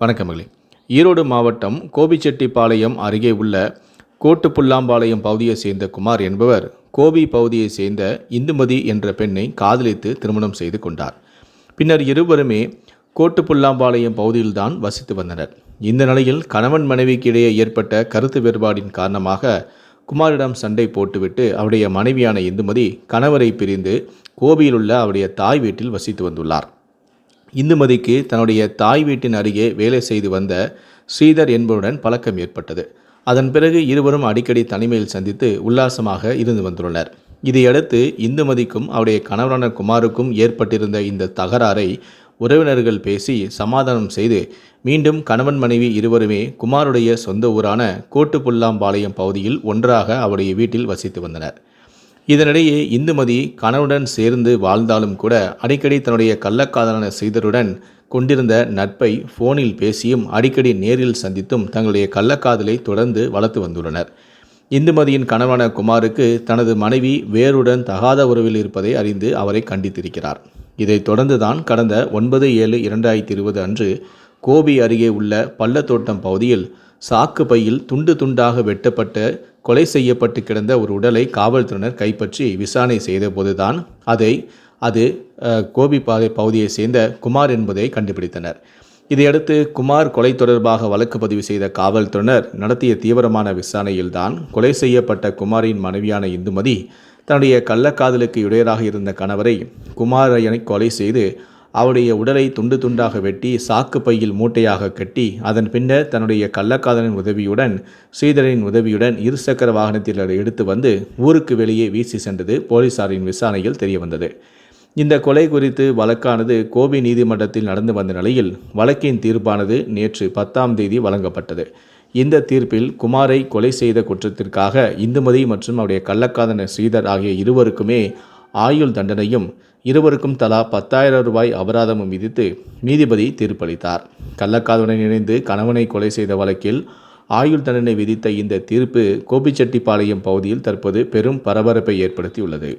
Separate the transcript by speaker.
Speaker 1: வணக்கமகளே ஈரோடு மாவட்டம் கோபிச்செட்டிப்பாளையம் அருகே உள்ள கோட்டுப்புல்லாம்பாளையம் பகுதியைச் சேர்ந்த குமார் என்பவர் கோபி பகுதியைச் சேர்ந்த இந்துமதி என்ற பெண்ணை காதலித்து திருமணம் செய்து கொண்டார். பின்னர் இருவருமே கோட்டுப்புல்லாம்பாளையம் பகுதியில்தான் வசித்து வந்தனர். இந்த நிலையில் கணவன் மனைவிக்கு இடையே ஏற்பட்ட கருத்து வேறுபாடின் காரணமாக குமாரிடம் சண்டை போட்டுவிட்டு அவருடைய மனைவியான இந்துமதி கணவரை பிரிந்து கோபியில் உள்ள அவருடைய தாய் வீட்டில் வசித்து வந்துள்ளார். இந்துமதிக்கு தன்னுடைய தாய் வீட்டின் அருகே வேலை செய்து வந்த ஸ்ரீதர் என்பவருடன் பழக்கம் ஏற்பட்டது. அதன் பிறகு இருவரும் அடிக்கடி தனிமையில் சந்தித்து உல்லாசமாக இருந்து வந்துள்ளனர். இதையடுத்து இந்துமதிக்கும் அவருடைய கணவரான குமாருக்கும் ஏற்பட்டிருந்த இந்த தகராறை உறவினர்கள் பேசி சமாதானம் செய்து மீண்டும் கணவன் மனைவி இருவருமே குமாருடைய சொந்த ஊரான கோட்டுப்புல்லாம்பாளையம் பகுதியில் ஒன்றாக அவருடைய வீட்டில் வசித்து வந்தனர். இதனிடையே இந்துமதி கணவனுடன் சேர்ந்து வாழ்ந்தாலும் கூட அடிக்கடி தன்னுடைய கள்ளக்காதலான செய்தருடன் கொண்டிருந்த நட்பை ஃபோனில் பேசியும் அடிக்கடி நேரில் சந்தித்தும் தங்களுடைய கள்ளக்காதலை தொடர்ந்து வளர்த்து வந்துள்ளனர். இந்துமதியின் கணவனான குமாருக்கு தனது மனைவி வேறுடன் தகாத உறவில் இருப்பதை அறிந்து அவரை கண்டித்திருக்கிறார். இதைத் தொடர்ந்துதான் கடந்த ஒன்பது ஏழு இரண்டாயிரத்தி இருபது அன்று கோபி அருகே உள்ள பள்ளத்தோட்டம் பகுதியில் சாக்கு பையில் துண்டு துண்டாக வெட்டப்பட்ட கொலை செய்யப்பட்டு கிடந்த ஒரு உடலை காவல்துறையினர் கைப்பற்றி விசாரணை செய்தபோதுதான் அதை அது கோபி பாதை பகுதியைச் சேர்ந்த குமார் என்பதை கண்டுபிடித்தனர். இதையடுத்து குமார் கொலை தொடர்பாக வழக்கு பதிவு செய்த காவல்துறையினர் நடத்திய தீவிரமான விசாரணையில்தான் கொலை செய்யப்பட்ட குமாரின் மனைவியான இந்துமதி தன்னுடைய கள்ளக்காதலுக்கு இடையராக இருந்த கணவரை குமாரையனை கொலை செய்து அவருடைய உடலை துண்டு துண்டாக வெட்டி சாக்கு பையில் மூட்டையாக கட்டி அதன் பின்னர் தன்னுடைய கள்ளக்காதலின் உதவியுடன் ஸ்ரீதரின் உதவியுடன் இருசக்கர வாகனத்தில் எடுத்து வந்து ஊருக்கு வெளியே வீசி சென்றது போலீசாரின் விசாரணையில் தெரியவந்தது. இந்த கொலை குறித்து வழக்கானது கோபி நீதிமன்றத்தில் நடந்து வந்த நிலையில் வழக்கின் தீர்ப்பானது நேற்று பத்தாம் தேதி வழங்கப்பட்டது. இந்த தீர்ப்பில் குமாரை கொலை செய்த குற்றத்திற்காக இந்துமதி மற்றும் அவருடைய கள்ளக்காதன ஸ்ரீதர் ஆகிய இருவருக்குமே ஆயுள் தண்டனையும் இருவருக்கும் தலா பத்தாயிரம் ரூபாய் அபராதமும் விதித்து நீதிபதி தீர்ப்பளித்தார். கள்ளக்காதலுடன் இணைந்து கணவனை கொலை செய்த வழக்கில் ஆயுள் தண்டனை விதித்த இந்த தீர்ப்பு கோபிச்செட்டிப்பாளையம் பகுதியில் தற்போது பெரும் பரபரப்பை ஏற்படுத்தியுள்ளது.